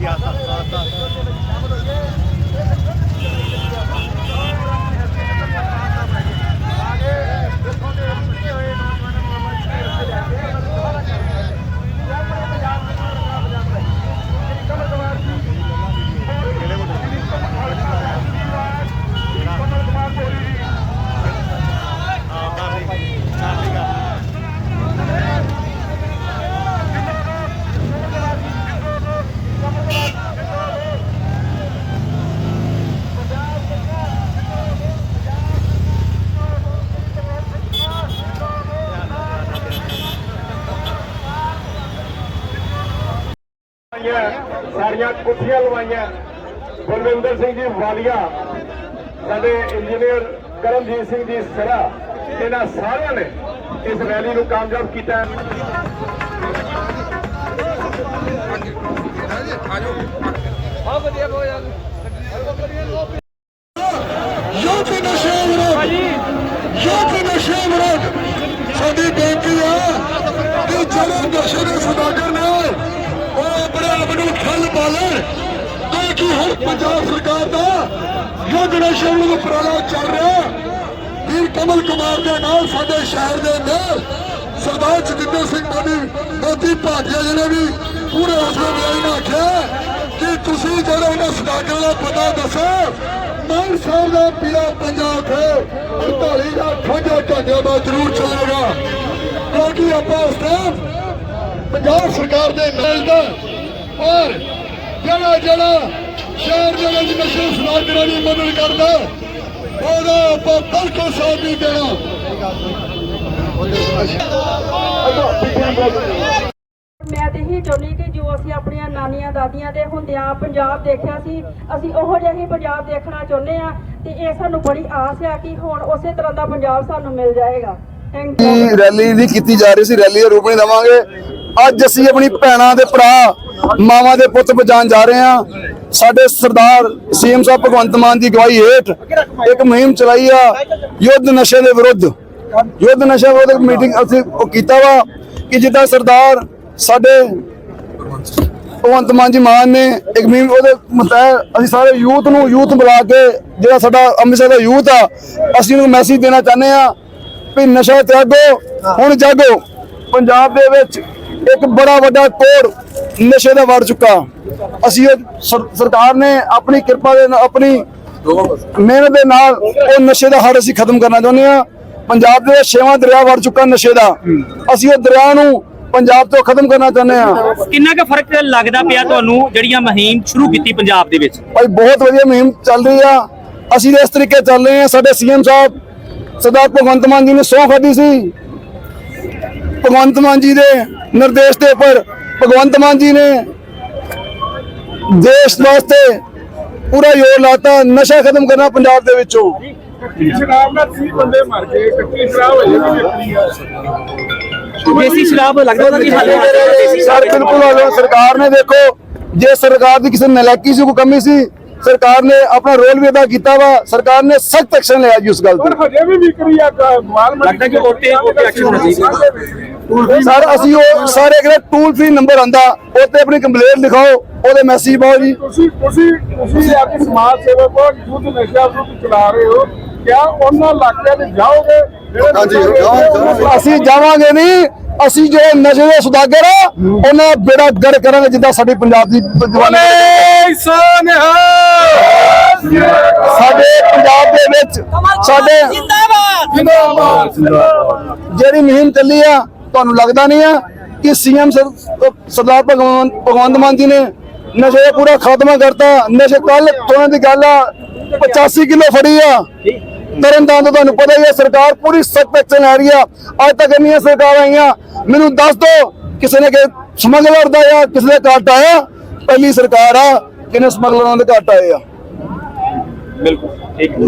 Grazie. ਸਾਰੀਆਂ ਗੁੱਠੀਆਂ ਲਵਾਈਆਂ। ਬਲਵਿੰਦਰ ਸਿੰਘ ਜੀ ਵਾਲੀਆ, ਸਾਡੇ engineer Karamjit Singh ji ਸਰਾ, ਇਹਨਾਂ ਸਾਰਿਆਂ ਨੇ ਇਸ ਰੈਲੀ ਨੂੰ ਕਾਮਯਾਬ ਕੀਤਾ ਹੈ। ਯੂਥ ਨਸ਼ੇ ਵਿਰੋਧ ਯੂਥ ਨਸ਼ੇ ਵਿਰੋਧ ਸਾਡੀ ਬੇਨਤੀ ਹੈ ਕਿ ਜਿਹੜੇ ਨਸ਼ੇ ਦੇ ਸੌਦਾਗਰ ਨੇ ਉਹ ਆਪਣੇ ਆਪ ਨੂੰ ਖੱਲ ਪਾ ਲੈਣ ਤਾਂ ਕਿ ਹੁਣ ਪੰਜਾਬ ਸਰਕਾਰ ਦਾ ਯੁੱਧ ਨਸ਼ੇ ਵਿਰੋਧ ਉਪਰਾਲਾ ਚੱਲ ਰਿਹਾ। ਵੀਰ ਕਮਲ ਕੁਮਾਰ ਦੇ ਨਾਲ ਸਾਡੇ ਸ਼ਹਿਰ ਦੇ ਨਾਲ ਸਰਦਾਰ ਜਤਿੰਦਰ ਸਿੰਘ ਮੋਦੀ ਮੋਦੀ ਭਾਟੀਆ ਜੀ ਨੇ ਵੀ ਪੂਰੇ ਹੌਸਲੇ ਬਿਆਨ ਨਾਲ ਆਖਿਆ ਕਿ ਤੁਸੀਂ ਜਿਹੜੇ ਉਹਨਾਂ ਸਦਾਗਰਾਂ ਦਾ ਪਤਾ ਦੱਸੋ, ਮਾਨ ਸਾਹਿਬ ਦਾ ਪੀਲਾ ਪੰਜਾਬ ਹੈ 48 ਦਾ ਖੋਜਾ ਢਾਂਡਿਆਂ ਦਾ ਜ਼ਰੂਰ ਚੱਲੇਗਾ। ਕਿਉਂਕਿ ਆਪਾਂ ਉਸ ਟਾਈਮ ਪੰਜਾਬ ਸਰਕਾਰ ਦੇ ਨਾਲ ਦਾ ਔਰ ਜਿਹੜਾ ਜਿਹੜਾ ਸ਼ਹਿਰ ਦੇ ਵਿੱਚ ਨਸ਼ੇ ਸਦਾਗਰਾਂ ਦੀ ਮਦਦ ਕਰਦਾ। ਉਹਦਾ ਆਪਾਂ ਬਿਲਕੁਲ ਸਾਥ ਨਹੀਂ ਦੇਣਾ। ਮੈਂ ਤੇ ਇਹੀ ਚਾਹੁੰਦੀ ਕਿ ਜੋ ਅਸੀਂ ਆਪਣੀਆਂ ਨਾਨੀਆਂ ਦਾਦੀਆਂ ਦੇ ਹੁੰਦਿਆਂ ਪੰਜਾਬ ਦੇਖਿਆ ਸੀ ਅਸੀਂ ਉਹੋ ਜਿਹਾ ਹੀ ਪੰਜਾਬ ਦੇਖਣਾ ਚਾਹੁੰਦੇ ਆ ਤੇ ਇਹ ਸਾਨੂੰ ਬੜੀ ਆਸ ਆ ਕਿ ਹੁਣ ਉਸੇ ਤਰ੍ਹਾਂ ਦਾ ਪੰਜਾਬ ਸਾਨੂੰ ਮਿਲ ਜਾਏਗਾ। ਥੈਂਕ ਯੂ ਰੈਲੀ ਦੀ ਕੀਤੀ ਜਾ ਰਹੀ ਸੀ ਰੈਲੀ ਦਾ ਰੂਪ ਨਹੀਂ ਦੇਵਾਂਗੇ। ਅੱਜ ਅਸੀਂ ਆਪਣੀ ਭੈਣਾਂ ਦੇ ਭਰਾ ਮਾਵਾਂ ਦੇ ਪੁੱਤ ਬਚਾਉਣ ਜਾ ਰਹੇ ਹਾਂ। ਸਾਡੇ ਸਰਦਾਰ ਸੀਐਮ ਸਾਹਿਬ ਭਗਵੰਤ ਮਾਨ ਦੀ ਅਗਵਾਈ ਹੇਠ ਇੱਕ ਮੁਹਿੰਮ ਚਲਾਈ ਆ, ਯੁੱਧ ਨਸ਼ੇ ਦੇ ਵਿਰੁੱਧ। ਯੁੱਧ ਨਸ਼ੇ ਵਿਰੁੱਧ ਮੀਟਿੰਗ ਅਸੀਂ ਉਹ ਕੀਤਾ ਵਾ ਕਿ ਜਿੱਦਾਂ ਸਰਦਾਰ ਸਾਡੇ ਭਗਵੰਤ ਮਾਨ ਜੀ ਮਾਨ ਨੇ ਇੱਕ ਮੀਮ ਉਹਦੇ ਮਤਹਿ ਅਸੀਂ ਸਾਰੇ ਯੂਥ ਨੂੰ, ਯੂਥ ਬੁਲਾ ਕੇ ਜਿਹੜਾ ਸਾਡਾ ਅੰਮ੍ਰਿਤਸਰ ਦਾ ਯੂਥ ਆ, ਅਸੀਂ ਉਹਨੂੰ ਮੈਸੇਜ ਦੇਣਾ ਚਾਹੁੰਦੇ ਆ ਵੀ ਨਸ਼ਾ ਤਿਆਗੋ, ਹੁਣ ਜਾਗੋ। ਪੰਜਾਬ ਦੇ ਵਿੱਚ ਇੱਕ ਬੜਾ ਵੱਡਾ ਕੋੜ ਨਸ਼ੇ ਦਾ ਵੜ ਚੁੱਕਾ। ਅਸੀਂ ਉਹ ਸਰ- ਸਰਕਾਰ ਨੇ ਆਪਣੀ ਕਿਰਪਾ ਦੇ ਨਾਲ ਆਪਣੀ ਮਿਹਨਤ ਦੇ ਨਾਲ ਉਹ ਨਸ਼ੇ ਦਾ ਹੜ ਅਸੀਂ ਖਤਮ ਕਰਨਾ ਚਾਹੁੰਦੇ ਆ ਪੰਜਾਬ ਦੇ ਛੇਵਾਂ ਦਰਿਆ ਵੜ ਚੁੱਕਾ ਨਸ਼ੇ ਦਾ। ਅਸੀਂ ਉਹ ਦਰਿਆ ਨੂੰ ਪੰਜਾਬ ਤੋਂ ਖਤਮ ਕਰਨਾ ਚਾਹੁੰਦੇ ਆ ਕਿੰਨਾ ਕੁ ਫ਼ਰਕ ਲੱਗਦਾ ਪਿਆ ਤੁਹਾਨੂੰ ਜਿਹੜੀਆਂ ਮੁਹਿੰਮ ਸ਼ੁਰੂ ਕੀਤੀ ਪੰਜਾਬ ਦੇ ਵਿੱਚ? ਭਾਈ ਬਹੁਤ ਵਧੀਆ ਮੁਹਿੰਮ ਚੱਲ ਰਹੀ ਆ। ਅਸੀਂ ਇਸ ਤਰੀਕੇ ਚੱਲ ਰਹੇ ਹਾਂ। ਸਾਡੇ ਸੀਐਮ ਸਾਹਿਬ ਸਰਦਾਰ ਭਗਵੰਤ ਮਾਨ ਜੀ ਨੇ ਸਹੁੰ ਖਾਧੀ ਸੀ। ਭਗਵੰਤ ਮਾਨ ਜੀ ਦੇ ਨਿਰਦੇਸ਼ ਦੇ ਉੱਪਰ ਭਗਵੰਤ ਮਾਨ ਜੀ ਨੇ ਦੇਸ਼ ਵਾਸਤੇ ਪੂਰਾ ਜ਼ੋਰ ਲਾਤਾ ਨਸ਼ਾ ਖਤਮ ਕਰਨਾ ਪੰਜਾਬ ਦੇ ਵਿੱਚੋਂ। ਸ਼ਰਾਬ ਨਾਲ 30 ਬੰਦੇ ਮਰ ਗਏ ਕੱਟੀ ਸ਼ਰਾਬ ਹੋਈ ਵੀ ਵੇਖਣੀ ਆ ਦੇਸੀ ਸ਼ਰਾਬ ਲੱਗਦਾ ਉਹਦਾ ਵੀ ਹੱਲ। ਹੋਣਾ ਚਾਹੀਦਾ ਦੇਸੀ ਸਰ ਬਿਲਕੁਲ ਹਾਲੇ ਸਰਕਾਰ ਨੇ ਦੇਖੋ ਜੇ ਸਰਕਾਰ ਦੀ ਕਿਸੇ ਨਲਾਇਕੀ ਸੀ ਕੋਈ ਕਮੀ ਸੀ ਸਰਕਾਰ ਨੇ ਆਪਣਾ ਰੋਲ ਵੀ ਅਦਾ ਕੀਤਾ ਵਾ। ਸਰਕਾਰ ਨੇ ਸਖਤ ਐਕਸ਼ਨ ਲਿਆ ਜੀ ਉਸ ਗੱਲ ਤੇ। ਪਰ ਹਜੇ ਵੀ ਵਿਕਰੀ ਆ ਮਾਲ ਲੱਗਦਾ ਕਿ ਉੱਤੇ- ਉੱਤੇ action ਹੋਣਾ ਚਾਹੀਦਾ। ਸਰ ਅਸੀਂ ਉਹ ਸਾਰੇ ਕਿਹੜੇ ਟੂਲ ਫ੍ਰੀ ਨੰਬਰ ਆਂਦਾ ਉੱਤੇ ਆਪਣੀ ਕੰਪਲੇਂਟ ਲਿਖਾਓ ਉਹਦੇ ਮੈਸੇਜ ਪਾਓ ਜੀ। ਤੁਸੀਂ ਤੁਸੀਂ ਤੁਸੀਂ ਆਪਣੀ ਸਮਾਜ ਸੇਵਕ ਹੋ ਯੂਥ ਨਸ਼ਾ ਵਿਰੁੱਧ ਚਲਾ ਰਹੇ ਹੋ। ਕਿਆ ਉਹਨਾਂ ਇਲਾਕਿਆਂ 'ਚ ਜਾਓਗੇ? ਜਿਹੜੇ ਹਾਂਜੀ, ਨਸ਼ਾ ਵੇਚਦੇ ਜਾਵਾਂਗੇ। ਅਸੀਂ ਨਹੀਂ ਅਸੀਂ ਜਿਹੜੇ ਨਸ਼ੇ ਦੇ ਸੁਦਾਗਰ ਆ ਉਹਨਾਂ ਬੇੜਾ ਗੜ ਕਰਾਂਗੇ ਜਿੱਦਾਂ ਸਾਡੀ ਪੰਜਾਬ ਦੀ ਜਵਾਨੀ ਸਾਡੇ ਪੰਜਾਬ ਦੇ ਵਿੱਚ ਸਾਡੇ ਜਿਹੜੀ ਮੁਹਿੰਮ ਚੱਲੀ ਆ ਤੁਹਾਨੂੰ ਲੱਗਦਾ ਨਹੀਂ ਆ ਕਿ ਸੀਐਮ ਸਰਦਾਰ ਭਗਵੰਤ ਭਗਵੰਤ ਮਾਨ ਜੀ ਨੇ ਨਸ਼ੇ ਦਾ ਪੂਰਾ ਖਾਤਮਾ ਕਰਤਾ, ਨਸ਼ੇ ਕੱਲ ਤੋਂ ਦੀ ਗੱਲ ਆ 85 ਕਿਲੋ ਫੜੀ ਆ। ਤਰਨਤਾਰਨ ਤੋਂ ਤੁਹਾਨੂੰ ਪਤਾ ਹੀ ਹੈ ਸਰਕਾਰ ਪੂਰੀ ਸਖਤ ਐਕਸ਼ਨ ਲੈ ਰਹੀ ਆ। ਅੱਜ ਤੱਕ ਇੰਨੀਆਂ ਸਰਕਾਰਾਂ ਆਈਆਂ, ਮੈਨੂੰ ਦੱਸ ਦੋ, ਕਿਸੇ ਨੇ ਕਿ ਸਮਗਲਰ ਦਾ ਆ, ਕਿਸੇ ਦਾ ਘੱਟ ਆਇਆ? ਪਹਿਲੀ ਸਰਕਾਰ ਆ ਕਿਨੇ ਸਮਗਲਰਾਂ ਦੇ ਘੱਟ ਆਏ ਆ? ਬਿਲਕੁਲ। ਠੀਕ